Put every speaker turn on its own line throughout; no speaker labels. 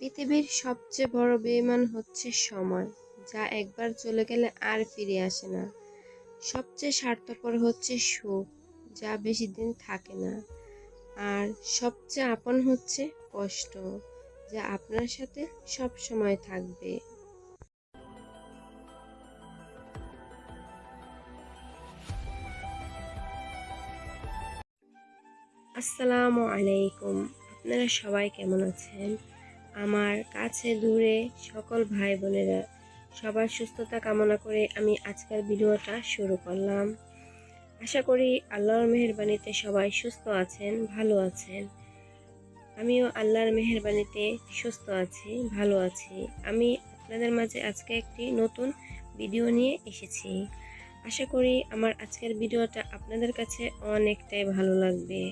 পৃথিবীর সবচেয়ে বড় বেইমান হচ্ছে সময়, যা একবার চলে গেলে আর ফিরে আসে না। সবচেয়ে স্বার্থপর হচ্ছে সুখ, যা বেশি দিন থাকে না। আর সবচেয়ে আপন হচ্ছে কষ্ট, যা আপনার সাথে সব সময় থাকবে। আসসালামু আলাইকুম। আপনারা সবাই কেমন আছেন? আমার কাছে দূরে সকল ভাই বোনেরা সবার সুস্থতা কামনা করে আমি আজকের ভিডিওটা শুরু করলাম। আশা করি আল্লাহর মেহেরবানিতে সবাই সুস্থ আছেন, ভালো আছেন। আমিও আল্লাহর মেহেরবানিতে সুস্থ আছি, ভালো আছি। আমি আপনাদের মাঝে আজকে একটি নতুন ভিডিও নিয়ে এসেছি। আশা করি আমার আজকের ভিডিওটা আপনাদের কাছে অনেকটাই ভালো লাগবে।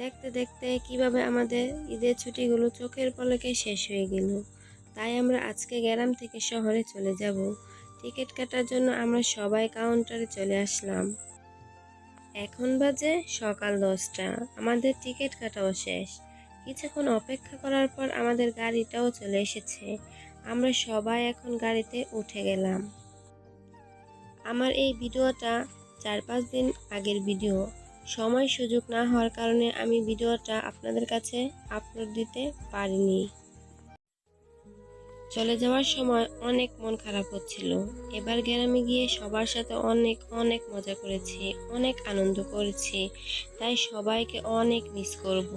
দেখতে দেখতে কীভাবে আমাদের ঈদের ছুটিগুলো চোখের পলকে শেষ হয়ে গেল। তাই আমরা আজকে গ্রাম থেকে শহরে চলে যাব। টিকিট কাটার জন্য আমরা সবাই কাউন্টারে চলে আসলাম। এখন বাজে সকাল দশটা। আমাদের টিকিট কাটাও শেষ। কিছুক্ষণ অপেক্ষা করার পর আমাদের গাড়িটাও চলে এসেছে। আমরা সবাই এখন গাড়িতে উঠে গেলাম। আমার এই ভিডিওটা চার পাঁচ দিন আগের ভিডিও। সময় সুযোগ না হওয়ার কারণে আমি ভিডিওটা আপনাদের কাছে আপলোড দিতে পারিনি। চলে যাওয়ার সময় অনেক মন খারাপ হচ্ছিল। এবার গ্রামে গিয়ে সবার সাথে অনেক অনেক মজা করেছি, অনেক আনন্দ করেছি। তাই সবাইকে অনেক মিস করব।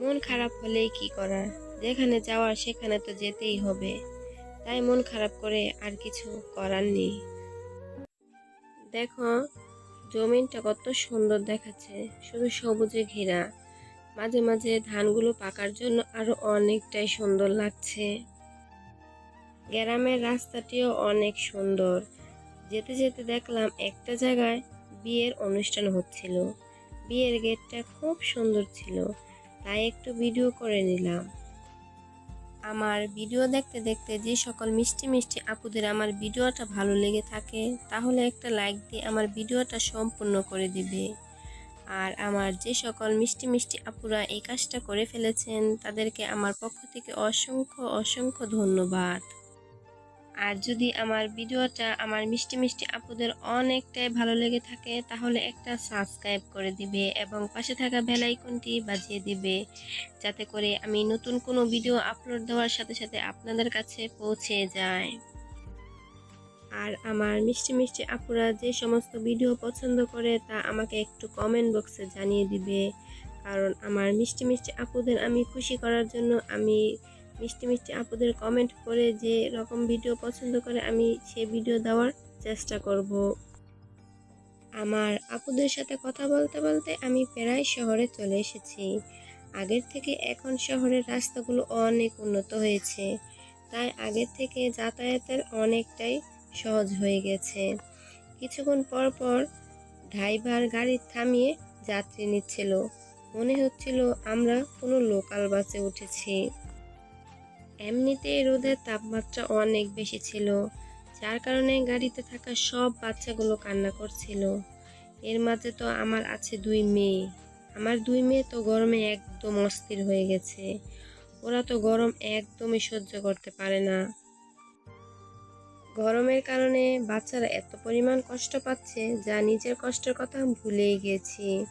মন খারাপ হলেই কি করার? যেখানে যাওয়ার সেখানে তো যেতেই হবে। তাই মন খারাপ করে আর কিছু করার নেই। দেখো জমিনটা কত সুন্দর দেখাচ্ছে। শুধু সবুজে ঘেরা। মাঝে মাঝে ধানগুলো পাকার জন্য আরও অনেকটাই সুন্দর লাগছে। গ্রামের রাস্তাটিও অনেক সুন্দর। যেতে যেতে দেখলাম একটা জায়গায় বিয়ের অনুষ্ঠান হচ্ছিল। বিয়ের গেটটা খুব সুন্দর ছিল। তাই একটু ভিডিও করে নিলাম। আমার ভিডিও দেখতে দেখতে যে সকল মিষ্টি মিষ্টি আপুদের আমার ভিডিওটা ভালো লেগে থাকে, তাহলে একটা লাইক দিয়ে আমার ভিডিওটা সম্পূর্ণ করে দিবে। আর আমার যে সকল মিষ্টি মিষ্টি আপুরা এই কাজটা করে ফেলেছেন, তাদেরকে আমার পক্ষ থেকে অসংখ্য অসংখ্য ধন্যবাদ। আর যদি আমার ভিডিওটা আমার মিষ্টি মিষ্টি আপুদের অনেকটাই ভালো লেগে থাকে, তাহলে একটা সাবস্ক্রাইব করে দিবে এবং পাশে থাকা বেল বাজিয়ে দিবে, যাতে করে আমি নতুন কোনো ভিডিও আপলোড দেওয়ার সাথে সাথে আপনাদের কাছে পৌঁছে যায়। আর আমার মিষ্টি মিষ্টি আপুরা যে সমস্ত ভিডিও পছন্দ করে, তা আমাকে একটু কমেন্ট বক্সে জানিয়ে দিবে। কারণ আমার মিষ্টি মিষ্টি আপুদের আমি খুশি করার জন্য আমি মিষ্টি মিষ্টি আপুদের কমেন্ট করে যে রকম ভিডিও পছন্দ করে, আমি সে ভিডিও দেওয়ার চেষ্টা করব। আমার আপুদের সাথে কথা বলতে বলতে আমি প্রায় শহরে চলে এসেছি। আগের থেকে এখন শহরের রাস্তাগুলো অনেক উন্নত হয়েছে। তাই আগের থেকে যাতায়াতের অনেকটাই সহজ হয়ে গেছে। কিছুক্ষণ পর পর ড্রাইভার গাড়ি থামিয়ে যাত্রী নিচ্ছিল। মনে হচ্ছিল আমরা কোনো লোকাল বাসে উঠেছি। এমনিতেই রোদের তাপমাত্রা অনেক বেশি ছিল, যার কারণে গাড়িতে থাকা সব বাচ্চাগুলো কান্না করছিল। এর মাঝে তো আমার আছে দুই মেয়ে। আমার দুই মেয়ে তো গরমে একদম অস্থির হয়ে গেছে। ওরা তো গরম একদমই সহ্য করতে পারে না। গরমের কারণে বাচ্চারা এত পরিমাণ কষ্ট পাচ্ছে যা নিজের কষ্টের কথা ভুলেই গেছি।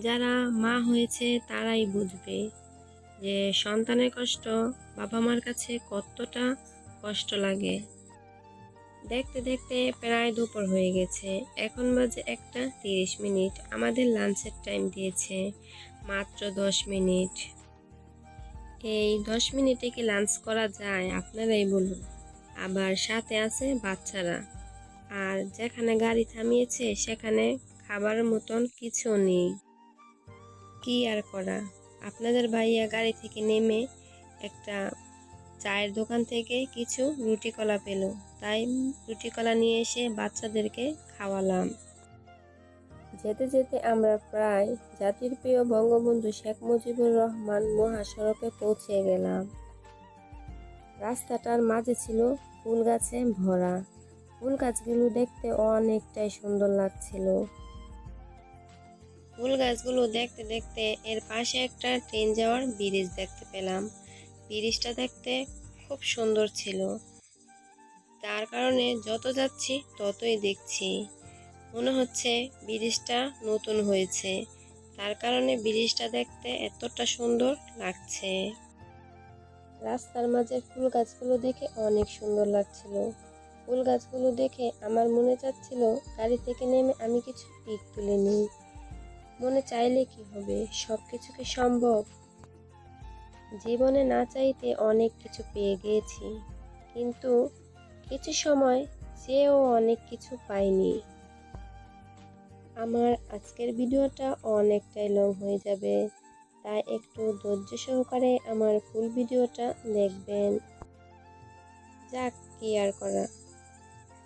যারা মা হয়েছে তারাই বুঝবে। যে সন্তানের কষ্ট বাবা মার কাছে কতটা কষ্ট লাগে। দেখতে দেখতে প্রায় দুপুর হয়ে গেছে। এখন বাজে একটা তিরিশ মিনিট। আমাদের লাঞ্চের টাইম দিয়েছে। মাত্র দশ মিনিট। এই দশ মিনিটে কি লাঞ্চ করা যায়? আপনারাই বলুন। আবার সাথে আছে বাচ্চারা। আর যেখানে গাড়ি থামিয়েছে, সেখানে খাবার মতন কিছু নেই। কি আর করা? আপনাদের ভাইয়া গাড়ি থেকে নেমে একটা চায়ের দোকান থেকে কিছু রুটি কলা পেল। তাই রুটি কলা নিয়ে এসে বাচ্চাদেরকে খাওয়ালাম। যেতে যেতে আমরা প্রায় জাতির প্রিয় বঙ্গবন্ধু শেখ মুজিবুর রহমান মহাসড়কে পৌঁছে গেলাম। রাস্তাটার মাঝে ছিল ফুল গাছে ভরা। ফুল গাছগুলো দেখতে অনেকটাই সুন্দর লাগছিল। ফুল গাছগুলো দেখতে দেখতে এর পাশে একটা ট্রেন যাওয়ার ব্রিজ দেখতে পেলাম। ব্রিজটা দেখতে খুব সুন্দর ছিল। তার কারণে যত যাচ্ছি ততই দেখছি। মনে হচ্ছে ব্রিজটা নতুন হয়েছে। তার কারণে ব্রিজটা দেখতে এতটা সুন্দর লাগছে। রাস্তার মাঝে ফুল গাছগুলো দেখে অনেক সুন্দর লাগছিল। ফুল গাছগুলো দেখে আমার মনে চাচ্ছিল গাড়ি থেকে নেমে আমি কিছু পিক তুলে নিই। মনে চাইলে কি হবে? সব কিছু কি সম্ভব? জীবনে না চাইতে অনেক কিছু পেয়ে গিয়েছি। কিন্তু কিছু সময় চেয়েও অনেক কিছু পাইনি। আমার আজকের ভিডিওটা অনেকটাই লং হয়ে যাবে। তাই একটু ধৈর্য সহকারে আমার ফুল ভিডিওটা দেখবেন। যাক, কি আর করা?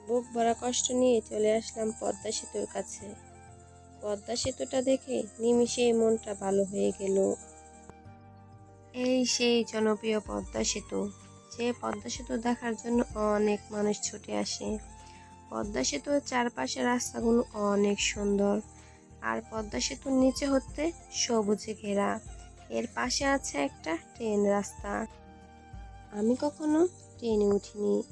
বুক ভরা কষ্ট নিয়ে চলে আসলাম পদ্মা সেতুর কাছে। পদ্মা সেতুটা দেখে নিমিষেই মনটা ভালো হয়ে গেল। এই সেই জনপ্রিয় পদ্মা সেতু। যে পদ্মা সেতু দেখার জন্য অনেক মানুষ ছুটে আসে। পদ্মা সেতুর চারপাশে রাস্তাগুলো অনেক সুন্দর। আর পদ্মা সেতুর নিচে হতে সবুজে ঘেরা। এর পাশে আছে একটা ট্রেন রাস্তা। আমি কখনো ট্রেনে উঠিনি,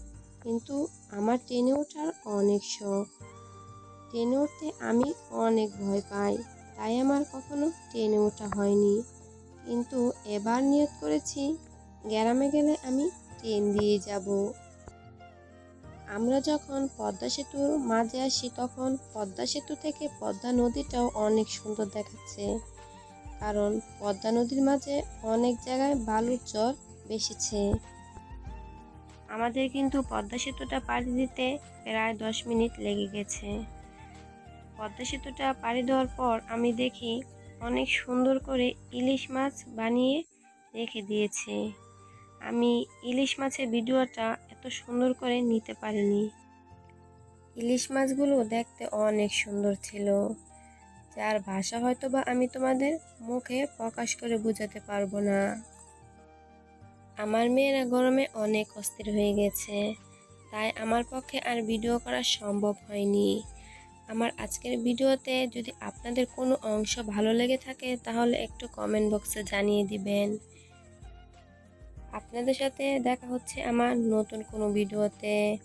কিন্তু আমার ট্রেনে ওঠার অনেক শখ। ট্রেনে উঠতে আমি অনেক ভয় পাই, তাই আমার কখনো ট্রেনে ওঠা হয়নি। কিন্তু এবার নিয়ত করেছি, গ্রামে গেলে আমি ট্রেন দিয়ে যাব। আমরা যখন পদ্মা সেতুর মাঝে আসি, তখন পদ্মা সেতু থেকে পদ্মা নদীটাও অনেক সুন্দর দেখাচ্ছে। কারণ পদ্মা নদীর মাঝে অনেক জায়গায় বালুর চর বেসেছে। আমাদের কিন্তু পদ্মা সেতুটা পাড়ি দিতে প্রায় দশ মিনিট লেগে গেছে। পদ্মা সেতুটা পাড়ি দেওয়ার পর আমি দেখি অনেক সুন্দর করে ইলিশ মাছ বানিয়ে রেখে দিয়েছে। আমি ইলিশ মাছের ভিডিওটা এত সুন্দর করে নিতে পারিনি। ইলিশ মাছগুলো দেখতে অনেক সুন্দর ছিল। যার ভাষা হয়তো বা আমি তোমাদের মুখে প্রকাশ করে বোঝাতে পারব না। আমার মেয়েরা গরমে অনেক অস্থির হয়ে গেছে। তাই আমার পক্ষে আর ভিডিও করা সম্ভব হয়নি। আমার আজকের ভিডিওতে যদি আপনাদের কোনো অংশ ভালো লেগে থাকে, তাহলে একটু কমেন্ট বক্সে জানিয়ে দিবেন। আপনাদের সাথে দেখা হচ্ছে আমার নতুন কোনো ভিডিওতে।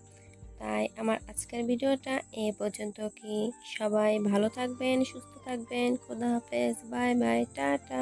তাই আমার আজকের ভিডিওটা এ পর্যন্ত কি? সবাই ভালো থাকবেন, সুস্থ থাকবেন। খোদা হাফেজ, বাই বাই, টাটা।